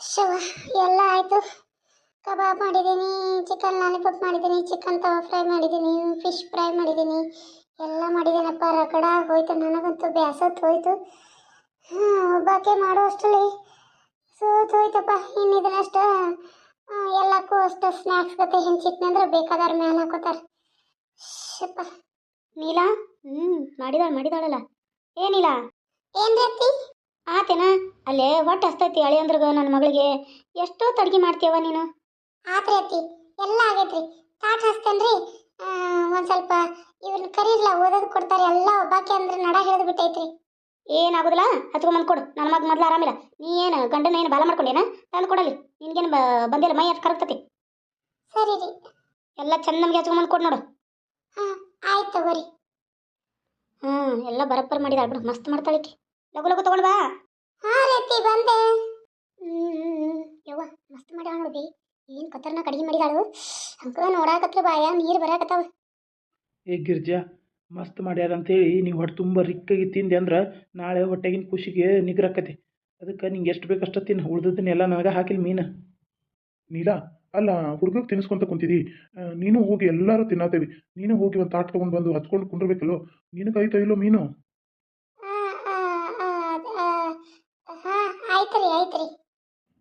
ಶವ ಎಲ್ಲ ಆಯಿತು. ಕಬಾಬ್ ಮಾಡಿದ್ದೀನಿ ಚಿಕನ್ ಲಾಲಿಪಾಪ್ ಮಾಡಿದ್ದೀನಿ ಚಿಕನ್ ತವ ಫ್ರೈ ಮಾಡಿದ್ದೀನಿ ಫಿಶ್ ಫ್ರೈ ಮಾಡಿದ್ದೀನಿ. ಎಲ್ಲ ಮಾಡಿದ್ದೀನಪ್ಪ ರಗಡ ಹೋಯ್ತು ನನಗಂತೂ ಬೇಸತ್ತು ಹೋಯ್ತು ಹಾಂ ಒಬ್ಬಾಕೆ ಮಾಡೋ ಅಷ್ಟರಲ್ಲಿ ಸೋತು ಹೋಯ್ತಪ್ಪ ಇನ್ನು ಇದನ್ನಷ್ಟ ಎಲ್ಲಕ್ಕೂ ಅಷ್ಟು ಸ್ನ್ಯಾಕ್ಸ್ ಗತೆ ಹೆಂಚಿಟ್ನಿ ಅಂದ್ರೆ ಬೇಕಾದವ್ರ ಮೇಲೆ ಹಾಕೋತಾರೆ. ಶಪ್ಪ. ನೀಲಾ? ಹ್ಞೂ ಮಾಡಿದಾಳೆ ಮಾಡಿದಾಳಲ್ಲ. ಏನಿಲ್ಲ ಏನು ರೀತಿ? ಆತೇನ? ಅಲ್ಲೇ ಒಟ್ಟು ಹಸ್ತೈತಿ ಅಳಿಯಂದ್ರಗ ನನ್ನ ಮಗಳಿಗೆ. ಎಷ್ಟೋ ತಡ್ಗಿ ಮಾಡ್ತೀಯವ ನೀನು. ಆತ್ರಿ ಅತ್ತಿ ಎಲ್ಲ ಆಗೈತ್ರಿ. ತಾಟ್ ಹಸ್ತೇನ್ರಿ? ಒಂದು ಸ್ವಲ್ಪ ಇವ್ರನ್ನ ಕರೀರ್ಲ ಓದೋದು ಕೊಡ್ತಾರೆ ಎಲ್ಲ ಒಬ್ಬಾಕೆ ಅಂದ್ರೆ ನಡ ಹಿಡಿದು ಬಿಟ್ಟೈತ್ರಿ. ಏನಾಗೋದಿಲ್ಲ? ಹಚ್ಕೊಂಬಂದು ಕೊಡು. ನನ್ನ ಮಗ ಮೊದ್ಲು ಆರಾಮಿಲ್ಲ. ನೀ ಏನು ಗಂಡನ ಏನು ಬಾಲ ಮಾಡ್ಕೊಂಡೇನ? ತಂದು ಕೊಡಲಿ. ನಿನ್ಗೇನು ಬಂದಿಲ್ಲ ಮೈ ಅಷ್ಟು ಕರಗ್ತತಿ. ಸರಿ ರೀ. ಎಲ್ಲ ಚಂದ ನಮಗೆ ಹಚ್ಕೊಂಬಂದು ಕೊಡು ನೋಡು. ಹಾಂ ಆಯ್ತು ತಗೋರಿ. ಹ್ಞೂ ಎಲ್ಲ ಬರಬ್ಬರ್ ಮಾಡಿದಾಳ ಬಿಡು. ಮಸ್ತ್ ಮಾಡ್ತಾಳಿಕೆ ಲಗು ಲಗು ತಗೊಂಡ್ ಬಾ. ಹಾಂ ರತಿ ಬಂದೆ. ಯವ್ವ ಮಸ್ತ್ ಮಾಡ್ಯಾಳ ನೋಡಿ ಏನ್ ಕತ್ತರ್ನ ಕಡಿಗೆ ಮಾಡಿದಾಳು. ಅಂಕ ನೋಡಾಕತ್ರ ಬಾಯ ನೀರು ಬರಾಕತ್ತಾವ. ಏ ಗಿರ್ಜಾ ಮಸ್ತ್ ಮಾಡ್ಯಾರ ಅಂತೇಳಿ ನೀವು ಹೊಟ್ಟೆ ತುಂಬ ರಿಕ್ಕಾಗಿ ತಿಂದೆ ಅಂದ್ರೆ ನಾಳೆ ಹೊಟ್ಟೆಗಿನ ಖುಷಿಗೆ ನಿಗ್ರಕ್ಕತಿ ಅದಕ್ಕೆ ನಿಂಗೆ ಎಷ್ಟು ಬೇಕಷ್ಟು ತಿನ್ನು ಉಳ್ದದ್ದನ್ನೆಲ್ಲ ನನಗೆ ಹಾಕಿಲ್ಲ ಮೀನು. ನೀಲಾ ಅಲ್ಲ ಹುಡುಗಕ್ಕೆ ತಿನ್ನಿಸ್ಕೊಂತ ಕುಂತಿದಿ. ನೀನು ಹೋಗಿ ಎಲ್ಲರೂ ತಿನ್ನತೇವಿ. ನೀನು ಹೋಗಿ ಒಂದು ತಾಟ್ ತೊಗೊಂಡು ಬಂದು ಹಚ್ಕೊಂಡು ಕುಂಡ್ರಬೇಕಲ್ಲೋ? ನಿನಗೆ ಐತೋ ಇಲ್ಲೋ ಮೀನು? ಆಯ್ತು ರೀ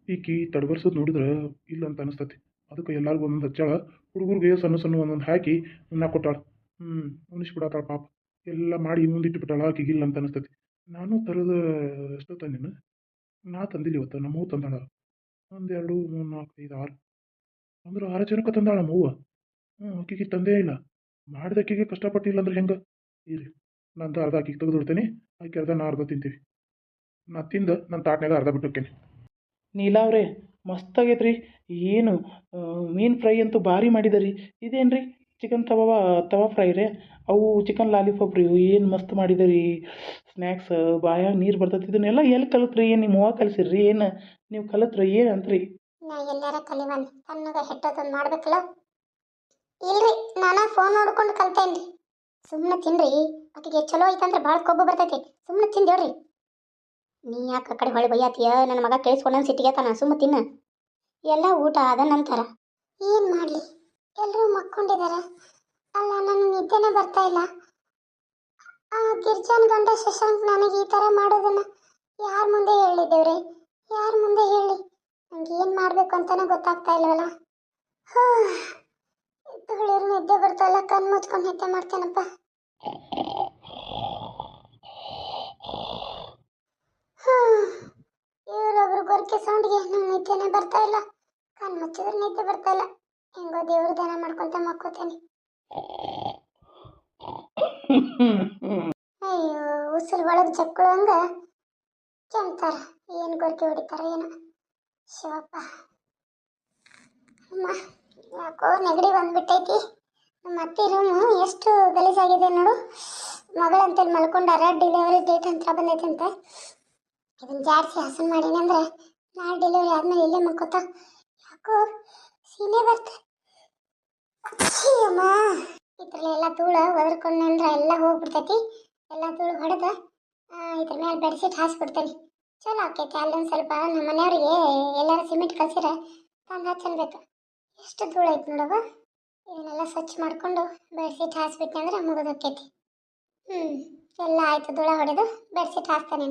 ಆಯ್ತು ಈಕಿ ತಡಬರ್ಸೋದು ನೋಡಿದ್ರೆ ಇಲ್ಲ ಅಂತ ಅನಿಸ್ತತಿ. ಅದಕ್ಕೆ ಎಲ್ಲರಿಗೂ ಒಂದೊಂದು ಹಚ್ಚಾಳ, ಹುಡುಗರಿಗೆ ಸಣ್ಣ ಸಣ್ಣ ಒಂದೊಂದು ಹಾಕಿ ನಾ ಕೊಟ್ಟಾಳ. ಹ್ಞೂ ಉಣಿಸ್ಬಿಡತ್ತಾಳ ಪಾಪ. ಎಲ್ಲ ಮಾಡಿ ಮುಂದಿಟ್ಟು ಬಿಟ್ಟಾಳ ಆಕಿಗೆ ಇಲ್ಲ ಅಂತ ಅನಿಸ್ತತಿ. ನಾನು ತರದ ಎಷ್ಟೋ ತಂದಿನ, ನಾ ತಂದಿಲ್ಲ ಇವತ್ತು ನಮ್ಮವು ತಂದಾಳ. ಒಂದು ಎರಡು ಮೂರು, ನಾಲ್ಕು, ಐದು, ಆರು. ಅಂದ್ರೆ ಆರು ಜನಕ್ಕೆ ತಂದಾಳ ನಮ್ಮವ್ವ. ಹ್ಞೂ ಆಕಿಗೆ ತಂದೇ ಇಲ್ಲ. ಮಾಡಿದ ಆಕಿಗೆ ಕಷ್ಟಪಟ್ಟಿಲ್ಲ ಅಂದ್ರೆ ಹೆಂಗೆ? ಇರಿ, ನಾನು ಅರ್ಧ ಆಕಿಗೆ ತೆಗೆದಿಡ್ತೇನೆ ಆಕೆ ಅರ್ಧ ನಾ ಅರ್ಧ ತಿಂತೀವಿ. ನಾ ತಿಂದು ನನ್ನ ತಾಟ್ನಾಗ ಅರ್ಧ ಬಿಟ್ಟು ನೀಲಾವ್ರೆ ಮಸ್ತ್ ಆಗೈತ್ರಿ. ಏನು ಮೀನು ಫ್ರೈ ಅಂತೂ ಭಾರಿ ಮಾಡಿದರಿ. ಇದೇನು ರೀ ಚಿಕನ್ ತವಾ ತವಾ ಫ್ರೈ ರೀ? ಅವು ಚಿಕನ್ ಲಾಲಿಪಾಪ್ ರೀ ಏನು ಮಸ್ತ್ ಮಾಡಿದರಿ. ಸ್ನ್ಯಾಕ್ಸ್ ಬಾಯಾಗ ನೀರು ಬರ್ತೈತಿ. ಇದನ್ನೆಲ್ಲ ಎಲ್ಲಿ ಕಲಿತ್ರಿ? ಏನು ನಿಮ್ಮ ಅವ್ವ ರೀ ಏನು ನೀವು ಕಲಿತ್ರಿ ಏನು ಅಂತ್ರಿ? ನಾ ಎಲ್ಲಾರ ಕಲಿವನ್. ಮಾಡ್ಬೇಕಲ್ಲ? ಇಲ್ರಿ ನಾನಾ ಫೋನ್ ನೋಡ್ಕೊಂಡು ಕಲ್ತೇನ್ರಿ. ಸುಮ್ಮನೆ ತಿನ್ರಿ. ಆಕೆಗೆ ಚಲೋ ಐತಂದ್ರೆ ಭಾಳ ಕೊಬ್ಬು ಬರ್ತೈತಿ. ಸುಮ್ಮನೆ ತಿಂದು ಹೇಳ್ರಿ. ನೀ ಯಾಕೆ ಆ ಕಡೆ ಹೊಳೆ ಬೈಯಾತಿಯ? ನನ್ನ ಮಗ ಕೇಳಿಸ್ಕೊಂಡಂಗೆ ಸಿಟ್ಟಿಗೆ ತಾನ ಸುಮ್ಮ ತಿನ್ನ. ಎಲ್ಲ ಊಟ ಆದ ನಂತರ. ಏನು ಮಾಡಲಿ? ಎಲ್ಲರೂ ಮಕ್ಕೊಂಡಿದ್ದಾರೆ ಅಲ್ಲ ನನ್ನ ನಿದ್ದೆನೇ ಬರ್ತಾ ಇಲ್ಲ. ಗಿರ್ಜಾನ್ ಗಂಡ ಶಶಾಂಕ್ ನನಗೆ ಈ ಥರ ಮಾಡೋದನ್ನ ಯಾರ ಮುಂದೆ ಹೇಳಿದ್ದೇವ್ರಿ ಯಾರ ಮುಂದೆ ಹೇಳಿ? ನಂಗೆ ಏನು ಮಾಡಬೇಕು ಅಂತಾನೆ ಗೊತ್ತಾಗ್ತಾ ಇಲ್ವಲ್ಲ? ಹಾ. ನಿದ್ದೆ ಬರ್ತಾ ಇಲ್ಲ ಕಣ್ಣು ಮುಚ್ಕೊಂಡು ನಿದ್ದೆ ಮಾಡ್ತೇನಪ್ಪ ಹಾ ಗೊರಕೆ ಸೌಂಡ್ಗೆ ನಂಗೆ ನಿದ್ದೆನೆ ಬರ್ತಾ ಇಲ್ಲ. ಕಣ್ ಮುಚ್ಚಿದ್ರೆ ನಿದ್ದೆ ಬರ್ತಾ ಇಲ್ಲ. ಹೆಂಗೋ ದೇವ್ರ ದಾನ ಮಾಡ್ಕೊಂತ ಮಕ್ಕೋತೇನೆ. ಅಯ್ಯೋ ಉಸಿರು ಒಳಗೆ ಜಕ್ಕಳುವಂಗ ಕೆಮ್ತಾರ. ಏನು ಗೊರಕೆ ಹೊಡಿತಾರ ಏನೋ. ಶಿವಪ್ಪ. ಅಮ್ಮ, ಯಾಕೋ ನೆಗಡಿ ಬಂದ್ಬಿಟ್ಟೈತಿ. ನಮ್ಮ ಅತ್ತೆ ರೂಮು ಎಷ್ಟು ಗಲೀಜಾಗಿದೆ ನೋಡು. ಮಗಳಂತೇಳಿ ಮಲ್ಕೊಂಡಾರ ಡೆಲಿವರಿ ಡೇಟ್ ಅಂತ ಬಂದೈತೆ ಅಂತ ಇದನ್ನ ಜಾಡಿಸಿ ಹಸನ್ ಮಾಡೀನಿ ಅಂದ್ರೆ ನಾಳೆ ಡೆಲಿವರಿ ಆದ್ಮೇಲೆ ಇಲ್ಲೇ ಮಕ್ಕೋತ ಯಾಕೋ ಸೀನೆ ಬರ್ತ ಅಮ್ಮ. ಇದ್ರಲ್ಲಿ ಎಲ್ಲ ಧೂಳ ಒದರ್ಕೊಂಡು ಎಲ್ಲ ಹೋಗ್ಬಿಡ್ತೈತಿ. ಎಲ್ಲ ಧೂಳು ಹೊಡೆದು ಇದ್ರ ಮೇಲೆ ಬೆಡ್ಶೀಟ್ ಹಾಸ್ಬಿಡ್ತೇನೆ. ಚಲೋ ಆಕೈತಿ, ಅಲ್ಲೊಂದು ಸ್ವಲ್ಪ ನಮ್ಮ ಮನೆಯವ್ರಿಗೆ ಎಲ್ಲರೂ ಸಿಮೆಂಟ್ ಕಳ್ಸಿರ, ತಂದು ಹಚ್ಚನ್ಬೇಕು ಎಷ್ಟು ಧೂಳು ಐತೆ ನೋಡವ ಇದನ್ನೆಲ್ಲ ಸ್ವಚ್ಛ ಮಾಡಿಕೊಂಡು ಬೆಡ್ಶೀಟ್ ಹಾಸ್ಬಿಟ್ನೆ ಅಂದ್ರೆ ಮುಗಿದೋಕೈತಿ. ಹ್ಞೂ ಎಲ್ಲ ಆಯ್ತು, ಧೂಳ ಹೊಡೆದು ಬೆಡ್ಶೀಟ್ ಹಾಸ್ತಾನೆ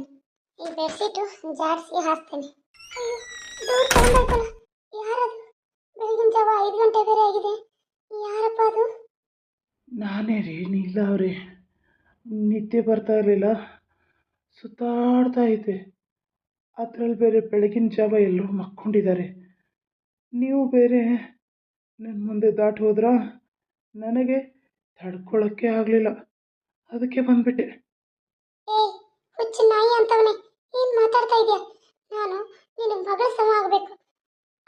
ಈ ಬೆಡ್ಶೀಟು ಜಾರಿಸಿ ಹಾಸ್ತೇನೆ ದೂರ ತಗೊಂಡಾಯ್ತಲ್ಲ. ಯಾರದು ಬೆಳಗಿನ ಜಾವ ಐದು ಗಂಟೆ ಬೇರೆ ಆಗಿದೆ. ಯಾರಪ್ಪ ಅದು? ನಾನೇ ರೀ ನೀಲ ಅವ್ರಿ. ನಿದ್ದೆ ಬರ್ತಾ ಇರಲಿಲ್ಲ. ಸುತ್ತಾಡ್ತಾ ಇದ್ದೆ. ಅದರಲ್ಲಿ ಬೇರೆ ಬೆಳಗಿನ ಜಾವ ಎಲ್ಲರೂ ಮಕ್ಕೊಂಡಿದ್ದಾರೆ. ನೀವು ಬೇರೆ ನನ್ನ ಮುಂದೆ ದಾಟಿ ಹೋದ್ರಾ? ನನಗೆ ತಡ್ಕೊಳ್ಳೋಕ್ಕೆ ಆಗಲಿಲ್ಲ. ಅದಕ್ಕೆ ಬಂದ್ಬಿಟ್ಟೆ. ಏ ಹುಚ್ಚು ನಾಯಿ ಅಂತವನೇ. ಏನ್ ನಾನು ನಿನ್ನ ಮಗಳ ಸಮ ಆಗಬೇಕು.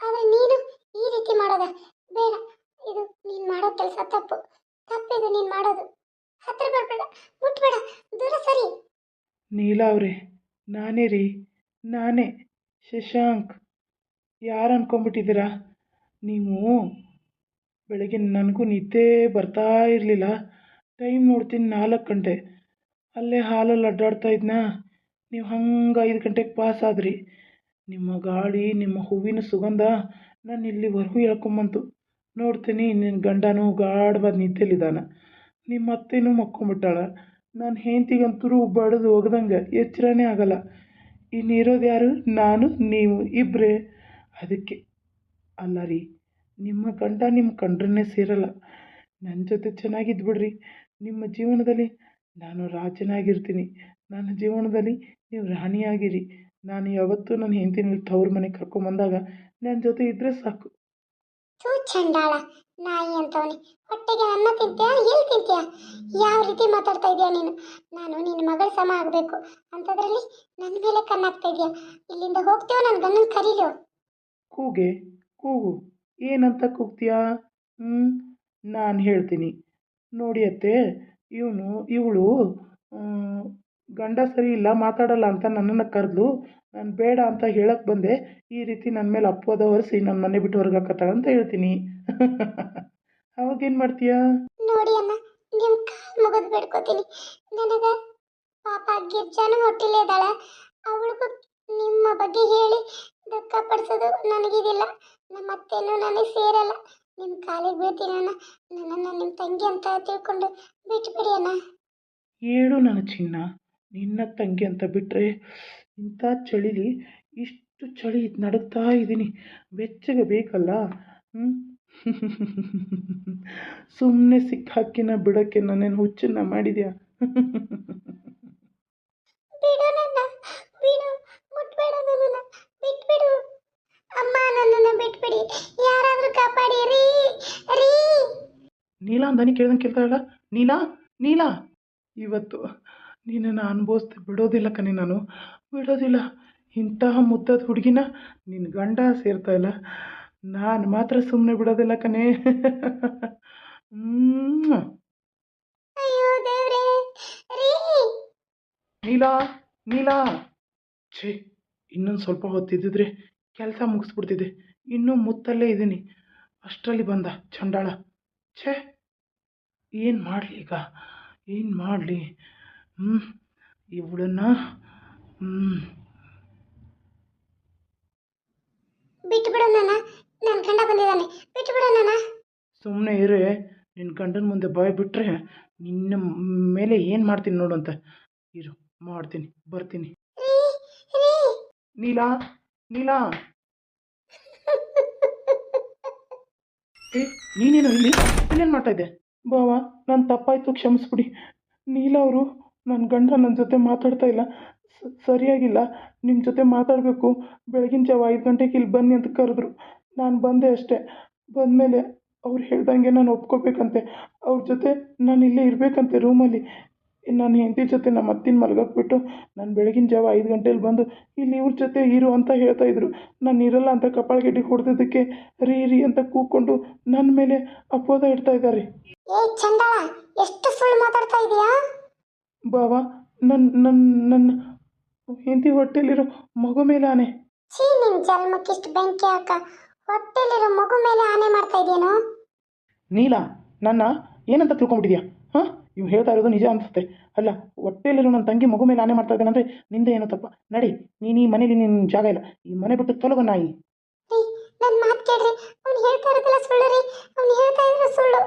ಆದ್ರೆ ನೀನು ಈ ರೀತಿ ಮಾಡೋದ ಬೇಡ. ಇದು ನೀನು ಮಾಡೋ ಕೆಲಸ ತಪ್ಪು. ತಪ್ಪಿದು ನೀನು ಮಾಡೋದು. ಹತ್ರ ಬರ್ಬೇಡ. ಮುಟ್ಬೇಡ. ದೂರ ಸರಿ. ನೀಲ ಅವ್ರೆ, ನಾನೇ ರೀ. ನಾನೇ. ಶಶಾಂಕ್. ಯಾರು ಅನ್ಕೊಂಬಿಟ್ಟಿದ್ದೀರಾ ನೀವು ಬೆಳಗ್ಗೆ ನನಗೂ ನಿದ್ದೆ ಬರ್ತಾ ಇರಲಿಲ್ಲ. ಟೈಮ್ ನೋಡ್ತೀನಿ ನಾಲ್ಕು ಗಂಟೆ. ಅಲ್ಲೇ ಹಾಲಲ್ಲಿ ಅಡ್ಡಾಡ್ತಾ ಇದ್ನಾ? ನೀವು ಹಂಗೆ ಐದು ಗಂಟೆಗೆ ಪಾಸ್ ಆದ್ರಿ, ನಿಮ್ಮ ಗಾಳಿ, ನಿಮ್ಮ ಹೂವಿನ ಸುಗಂಧ ನಾನು ಇಲ್ಲಿವರೆಗೂ ಹೇಳ್ಕೊಂಬಂತು. ನೋಡ್ತೀನಿ ನಿನ್ನ ಗಂಡನೂ ಗಾಢವಾದ ನಿದ್ದೆಲಿದ್ದಾನ ನಿಮ್ಮ ಅತ್ತೆನೂ ಮಕ್ಕೊಂಬಿಟ್ಟಾಳ. ನಾನು ಹೆಂಡ್ತಿಗಂತೂ ಬಡದು ಒಗ್ದಂಗೆ ಎಚ್ಚರನೇ ಆಗಲ್ಲ. ಇನ್ನಿರೋದು ಯಾರು? ನಾನು, ನೀವು ಇಬ್ಬರೇ ಅದಕ್ಕೆ ಅಲ್ಲ ರೀ, ನಿಮ್ಮ ಗಂಡ ನಿಮ್ಮ ಕಂಡ್ರನ್ನೇ ಸೇರಲ್ಲ. ನನ್ನ ಜೊತೆ ಚೆನ್ನಾಗಿದ್ದು ಬಿಡ್ರಿ. ನಿಮ್ಮ ಜೀವನದಲ್ಲಿ ನಾನು ರಾಜನಾಗಿರ್ತೀನಿ. ನನ್ನ ಜೀವನದಲ್ಲಿ ನೀವು ರಾಣಿಯಾಗಿರಿ. ನಾನು ಯಾವತ್ತೂ ನನ್ನ ಹೆಂಡತಿನ ತವ್ರ ಮನೆಗೆ ಕರ್ಕೊಂಬಂದಾಗ ನನ್ನ ಜೊತೆ ಇದ್ದರೆ ಸಾಕು. ತೂ ಚಂಡಾಳ ನಾಯಿ ಅಂತವನೆ. ಹೊಟ್ಟೆಗೆ ಅನ್ನ ತಿಂತೀಯಾ ಎಲ್ಲಿ ತಿಂತೀಯಾ? ಯಾವ ರೀತಿ ಮಾತಾಡ್ತಾ ಇದೀಯ ನೀನು? ನಾನು ನಿನ್ನ ಮಗಳ ಸಮ ಆಗಬೇಕು. ಅಂತದ್ರಲ್ಲಿ ನನ್ನ ಮೇಲೆ ಕಣ್ಣಾಗ್ತಾ ಇದೀಯ? ಇಲ್ಲಿಂದ ಹೋಗ್ತೀವೋ ನನ್ನ ಗಂಡನ ಕರೀಲು? ಕೂಗೆ ಕೂಗು. ಏನಂತ ಕೂಗ್ತೀಯಾ? ಹ್ಞೂ ನಾನು ಹೇಳ್ತೀನಿ. ನೋಡಿ ಅತ್ತೆ ಇವನು ಇವಳು ಗಂಡ ಸರಿ ಇಲ್ಲ ಮಾತಾಡಲ್ಲ ಅಂತ ನನ್ನನ್ನು ಕರೆದು ನಾನು ಬೇಡ ಅಂತ ಹೇಳಕ್ಕೆ ಬಂದೆ. ಈ ರೀತಿ ನನ್ನ ಮೇಲೆ ಅಪ್ಪೋದ ಹೊರಿಸಿ ನನ್ನ ಮನೆ ಬಿಟ್ಟು ಹೊರಗೆ ಹಾಕತ್ತಾಳೆ ಅಂತ ಹೇಳ್ತೀನಿ. ಅವಾಗೇನು ಮಾಡ್ತೀಯ? ನೋಡಿ ಅಣ್ಣ ನಿಮ್ಮ ಕಾಲು ಮುಗಿದು ಬಿಡ್ಕೋತೀನಿ. ನನಗೆ ಪಾಪ ಗಿರ್ಜಾನು ಹೊಟ್ಟಿಲೇ ಅವಳು ಅವಳಿಗೂ ನಿಮ್ಮ ಬಗ್ಗೆ ಹೇಳಿ ದುಃಖ ಪಡಿಸೋದು ನನಗಿದಿಲ್ಲ. ನಮ್ಮ ಅತ್ತೆನೂ ನನಗೆ ಸೇರಲ್ಲ. ನಿಮ್ಮ ಕಾಲಿಗೆ ಬೀಳ್ತೀನಿ ಅಣ್ಣ. ನನ್ನನ್ನು ನಿಮ್ಮ ತಂಗಿ ಅಂತ ತಿಳ್ಕೊಂಡು ಬಿಟ್ಬಿಡಿ ಅಣ್ಣ. ಹೇಳು ನನ್ನ ಚಿನ್ನ. ನಿನ್ನ ತಂಗಿ ಅಂತ ಬಿಟ್ಟರೆ ಇಂಥ ಚಳಿಲಿ ಇಷ್ಟು ಚಳಿ ನಡುತ್ತಾ ಇದ್ದೀನಿ. ಬೆಚ್ಚಗೆ ಬೇಕಲ್ಲ? ಹ್ಞೂ ಸುಮ್ಮನೆ ಸಿಕ್ಕಾಕಿನ ಬಿಡೋಕ್ಕೆ ನಾನೇನು ಹುಚ್ಚನ್ನ ಮಾಡಿದ್ಯಾ? ನೀಲಾ ಅಂದಾನಿ ಕೇಳ್ದಂಗೆ ಕೇಳ್ತಾಳಲ್ಲ ನೀಲಾ ನೀಲಾ. ಇವತ್ತು ನಿನ್ನನ್ನು ಅನುಭವಿಸ್ತ ಬಿಡೋದಿಲ್ಲ ಕಣೆ ನಾನು. ಬಿಡೋದಿಲ್ಲ. ಇಂತಹ ಮುದ್ದಾದ ಹುಡುಗಿನ ನಿನ್ನ ಗಂಡ ಸೇರ್ತಾ ಇಲ್ಲ. ನಾನು ಮಾತ್ರ ಸುಮ್ಮನೆ ಬಿಡೋದಿಲ್ಲ ಕಣೆ. ನೀಲಾ ನೀಲಾ. ಛೇ ಇನ್ನೊಂದು ಸ್ವಲ್ಪ ಹೊತ್ತಿದ್ದಿದ್ರೆ ಕೆಲಸ ಮುಗಿಸ್ಬಿಡ್ತಿದ್ದೆ. ಇನ್ನೂ ಮುತ್ತಲ್ಲೇ ಇದ್ದೀನಿ. ಅಷ್ಟರಲ್ಲಿ ಬಂದ ಚಂಡಾಳ. ಛೇ ಏನು ಮಾಡಲಿ ಈಗ? ಏನು ಮಾಡಲಿ? ಇವಳನ್ನು ಹ್ಞೂ ಬಿಟ್ಬಿಡು ನನ್ನ ನನ್ನ ಗಂಡ ಬಂದಿದ್ದಾನೆ ಬಿಟ್ಬಿಡು ನನ್ನ ಸುಮ್ಮನೆ ಇರೇ ನಿನ್ನ ಗಂಡನ ಮುಂದೆ ಬಾಯ್ ಬಿಟ್ಟರೆ ನಿನ್ನ ಮೇಲೆ ಏನು ಮಾಡ್ತೀನಿ ನೋಡು ಅಂತ. ಇರು ಮಾಡ್ತೀನಿ ಬರ್ತೀನಿ. ನೀಲಾ ನೀಲಾ. ಏ ನೀನೇನು ಇಲ್ಲಿ? ಇಲ್ಲೇನು ಮಾಡ್ತಾ ಇದ್ದೆ? ಬಾವಾ ನನ್ನ ತಪ್ಪಾಯಿತು ಕ್ಷಮಿಸ್ಬಿಡಿ. ನೀಲಾ ಅವರು ನನ್ನ ಗಂಡ ನನ್ನ ಜೊತೆ ಮಾತಾಡ್ತಾ ಇಲ್ಲ. ಸರಿಯಾಗಿಲ್ಲ. ನಿಮ್ಮ ಜೊತೆ ಮಾತಾಡಬೇಕು. ಬೆಳಗಿನ ಜಾವ ಐದು ಗಂಟೆಗೆ ಇಲ್ಲಿ ಬನ್ನಿ ಅಂತ ಕರೆದ್ರು. ನಾನು ಬಂದೆ ಅಷ್ಟೇ. ಬಂದಮೇಲೆ ಅವ್ರು ಹೇಳ್ದಂಗೆ ನಾನು ಒಪ್ಕೋಬೇಕಂತೆ. ಅವ್ರ ಜೊತೆ ನಾನು ಇಲ್ಲೇ ಇರಬೇಕಂತೆ ರೂಮಲ್ಲಿ. ನನ್ನ ಹೆಂಡತಿ ಜೊತೆ ನಮ್ಮ ಅತ್ತಿನ ಮಲಗಕ್ಬಿಟ್ಟು ನಾನು ಬೆಳಗಿನ ಜಾವ ಐದು ಗಂಟೆಲಿ ಬಂದು ಇಲ್ಲಿ ಇವ್ರ ಜೊತೆ ಇರು ಅಂತ ಹೇಳ್ತಾ ಇದ್ರು. ನಾನು ಇರಲ್ಲ ಅಂತ ಕಪಾಳಗೆಡ್ಡಿ ಹೊಡೆದಿದ್ದಕ್ಕೆ ರೀ ರೀ ಅಂತ ಕೂಕೊಂಡು ನನ್ನ ಮೇಲೆ ಅಪೋದ ಇಡ್ತಾ ಇದ್ದಾರೆ. ಎಷ್ಟು ಸುಳ್ಳು ಮಾತಾಡ್ತಾ ಇದೀಯಾ? ಬಾವ ನನ್ನ ನನ್ನ ನನ್ನ ಹೆಂಡತಿ ಹೊಟ್ಟೆಲಿರೋ ಮಗು ಮೇಲೆ ಆನೆ. ಛೀ ನಿನ್ ಜನ್ಮಕ್ಕಿಷ್ಟು ಬೆಂಕಿ ಹಾಕ. ಹೊಟ್ಟೆಲಿರೋ ಮಗು ಮೇಲೆ ಆನೆ ಮಾಡ್ತಾ ಇದೆಯೇನೋ ನೀಲ ನನ್ನ ಏನಂತ ತಿಳ್ಕೊಂಬಿಟ್ಟಿದ್ಯಾ ಹಾಂ? ಇವು ಹೇಳ್ತಾ ಇರೋದು ನಿಜ ಅನ್ಸುತ್ತೆ. ಅಲ್ಲ ಹೊಟ್ಟೆಲಿರೋ ನನ್ನ ತಂಗಿ ಮಗು ಮೇಲೆ ಆನೆ ಮಾಡ್ತಾ ಇದ್ದಾನಂದ್ರೆ ನಿಂದೆ ಏನೋ ತಪ್ಪ? ನಡಿ ನೀನು ಈ ಮನೇಲಿ ನಿನ್ನ ಜಾಗ ಇಲ್ಲ. ಈ ಮನೆ ಬಿಟ್ಟು ತೊಲಗೋ ನಾಯಿ. ನನ್ನ ಮಾತು ಕೇಳ್ರಿ. ಅವ್ನು ಹೇಳ್ತಾ ಇರೋದಿಲ್ಲ ಸುಳ್ಳು ರೀ. ಅವ್ನು ಹೇಳ್ತಾ ಇದ್ರೆ ಸುಳ್ಳು.